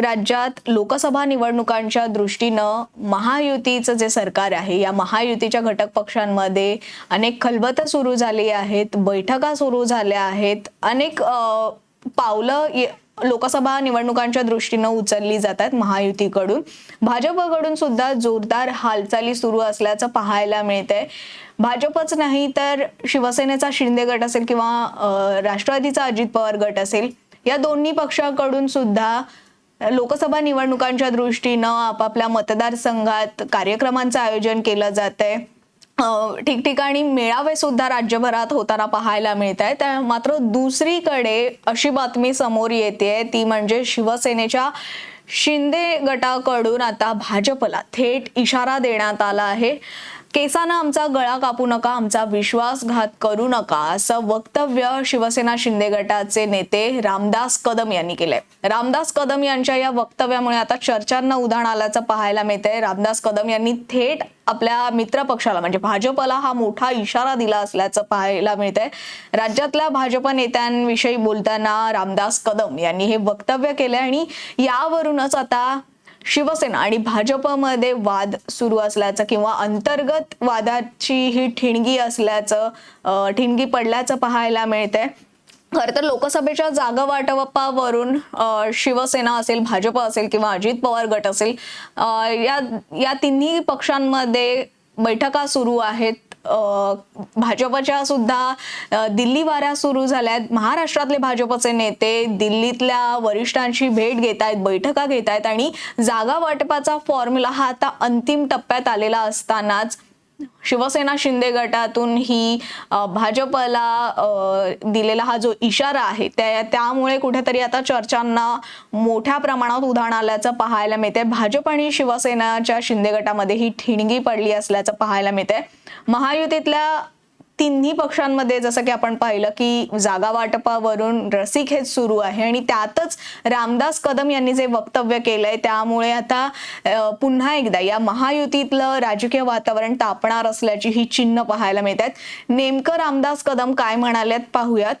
राज्यात लोकसभा निवडणुकांच्या दृष्टीनं महायुतीचं जे सरकार आहे या महायुतीच्या घटक पक्षांमध्ये अनेक खलबतं सुरू झाली आहेत बैठका सुरू झाल्या आहेत. अनेक पावलं ये- लोकसभा निवडणुकांच्या दृष्टीनं उचलली जात आहेत महायुतीकडून. भाजपकडून सुद्धा जोरदार हालचाली सुरू असल्याचं पाहायला मिळतंय. भाजपच नाही तर शिवसेनेचा शिंदे गट असेल किंवा राष्ट्रवादीचा अजित पवार गट असेल या दोन्ही पक्षाकडून सुद्धा लोकसभा निवडणुकांच्या दृष्टीनं आपापल्या मतदारसंघात कार्यक्रमांचं आयोजन केलं जात आहे ठिकठिकाणी मेळावे सुद्धा राज्यभरात होताना पाहायला मिळत आहेत मात्र दुसरीकडे अशी बातमी समोर येते ती म्हणजे शिवसेनेच्या शिंदे गटाकडून आता भाजपला थेट इशारा देण्यात आला आहे. केसानं आमचा गळा कापू नका आमचा विश्वासघात करू नका असं वक्तव्य शिवसेना शिंदे गटाचे नेते रामदास कदम यांनी केलंय. रामदास कदम यांच्या या वक्तव्यामुळे आता चर्चांना उधाण आल्याचं पाहायला मिळतंय. रामदास कदम यांनी थेट आपल्या मित्रपक्षाला म्हणजे भाजपला हा मोठा इशारा दिला असल्याचं पाहायला मिळतंय. राज्यातल्या भाजप नेत्यांविषयी बोलताना रामदास कदम यांनी हे वक्तव्य केलंय आणि यावरूनच आता शिवसेना आणि भाजपमध्ये वाद सुरू असल्याचं किंवा अंतर्गत वादाची ही ठिणगी असल्याचं ठिणगी पडल्याचं पाहायला मिळते खरं तर लोकसभेच्या जागा वाटपावरून शिवसेना असेल भाजप असेल किंवा अजित पवार गट असेल या या तिन्ही पक्षांमध्ये बैठका सुरू आहेत. भाजपच्या सुद्धा दिल्ली वाऱ्या सुरू झाल्यात. महाराष्ट्रातले भाजपचे नेते दिल्लीतल्या वरिष्ठांशी भेट घेत आहेत बैठका घेत आहेत आणि जागा वाटपाचा फॉर्म्युला हा आता अंतिम टप्प्यात आलेला असतानाच शिवसेना शिंदे गटातून ही भाजपला दिलेला हा जो इशारा आहे त्या त्यामुळे कुठेतरी आता चर्चांना मोठ्या प्रमाणात उधाण आल्याचं पाहायला मिळते भाजप आणि शिवसेनाच्या शिंदे गटामध्ये ही ठिणगी पडली असल्याचं पाहायला मिळते महायुतीतल्या तिन्ही पक्षांमध्ये जसं की आपण पाहिलं की जागा वाटपावरून रसीखेच सुरू आहे आणि त्यातच रामदास कदम यांनी जे वक्तव्य केलंय त्यामुळे आता पुन्हा एकदा या महायुतीतलं राजकीय वातावरण तापणार असल्याची ही चिन्ह पाहायला मिळतात नेमकं रामदास कदम काय म्हणालेत पाहूयात.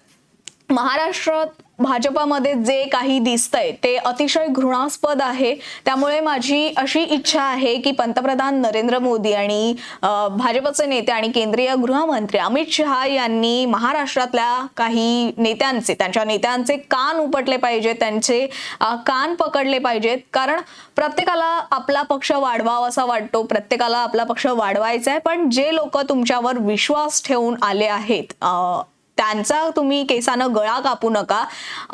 महाराष्ट्रात भाजपामध्ये जे काही दिसतंय ते अतिशय घृणास्पद आहे. त्यामुळे माझी अशी इच्छा आहे की पंतप्रधान नरेंद्र मोदी आणि भाजपचे नेते आणि केंद्रीय गृहमंत्री अमित शहा यांनी महाराष्ट्रातल्या काही नेत्यांचे त्यांच्या नेत्यांचे कान उपटले पाहिजेत त्यांचे कान पकडले पाहिजेत. कारण प्रत्येकाला आपला पक्ष वाढवावा असा वाटतो प्रत्येकाला आपला पक्ष वाढवायचा आहे पण जे लोक तुमच्यावर विश्वास ठेवून आले आहेत त्यांचा तुम्ही केसानं गळा कापू नका.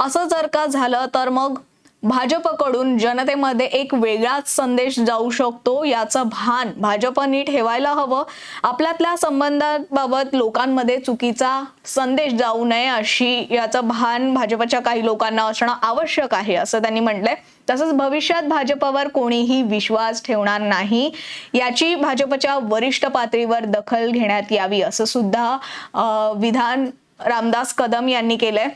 असं जर का झालं तर मग भाजपकडून जनतेमध्ये एक वेगळाच संदेश जाऊ शकतो याचं भान भाजपनी ठेवायला हवं. आपल्यातल्या संबंधाबाबत लोकांमध्ये चुकीचा संदेश जाऊ नये अशी याचं भान भाजपच्या काही लोकांना असणं आवश्यक आहे असं त्यांनी म्हटलंय. तसंच भविष्यात भाजपवर कोणीही विश्वास ठेवणार नाही याची भाजपच्या वरिष्ठ पातळीवर दखल घेण्यात यावी असं सुद्धा विधान रामदास कदम यांनी केलंय.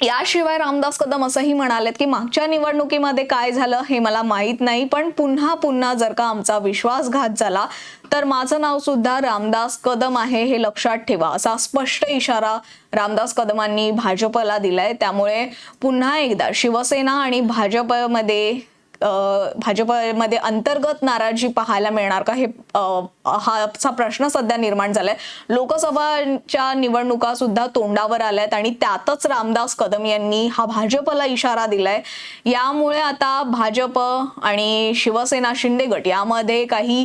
याशिवाय रामदास कदम असंही म्हणालेत की मागच्या निवडणुकीमध्ये काय झालं हे मला माहीत नाही पण पुन्हा पुन्हा जर का आमचा विश्वासघात झाला तर माझं नाव सुद्धा रामदास कदम आहे हे लक्षात ठेवा. असा स्पष्ट इशारा रामदास कदमांनी भाजपला दिलाय. त्यामुळे पुन्हा एकदा शिवसेना आणि भाजपमध्ये भाजपमध्ये अंतर्गत नाराजी पाहायला मिळणार का? हे हाचा प्रश्न सध्या निर्माण झालाय. लोकसभाच्या निवडणुका सुद्धा तोंडावर आल्यात आणि त्यातच रामदास कदम यांनी हा भाजपला इशारा दिलाय. यामुळे आता भाजप आणि शिवसेना शिंदे गट यामध्ये काही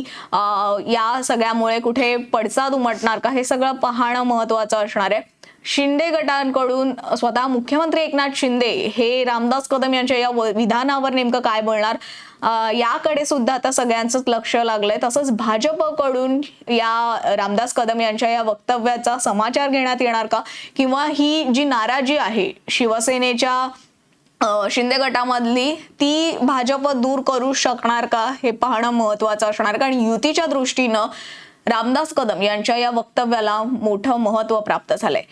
या सगळ्यामुळे कुठे पडसाद उमटणार का? हे सगळं पाहणं महत्वाचं असणार आहे. शिंदे गटांकडून स्वतः मुख्यमंत्री एकनाथ शिंदे हे रामदास कदम यांच्या या विधानावर नेमकं काय बोलणार? याकडे सुद्धा आता सगळ्यांचंच लक्ष लागलंय. तसंच भाजपकडून या रामदास कदम यांच्या या वक्तव्याचा समाचार घेण्यात येणार का? किंवा ही जी नाराजी आहे शिवसेनेच्या शिंदे गटामधली ती भाजप दूर करू शकणार का? हे पाहणं महत्वाचं असणार. कारण युतीच्या दृष्टीनं रामदास कदम यांच्या या वक्तव्याला मोठं महत्त्व प्राप्त झालंय.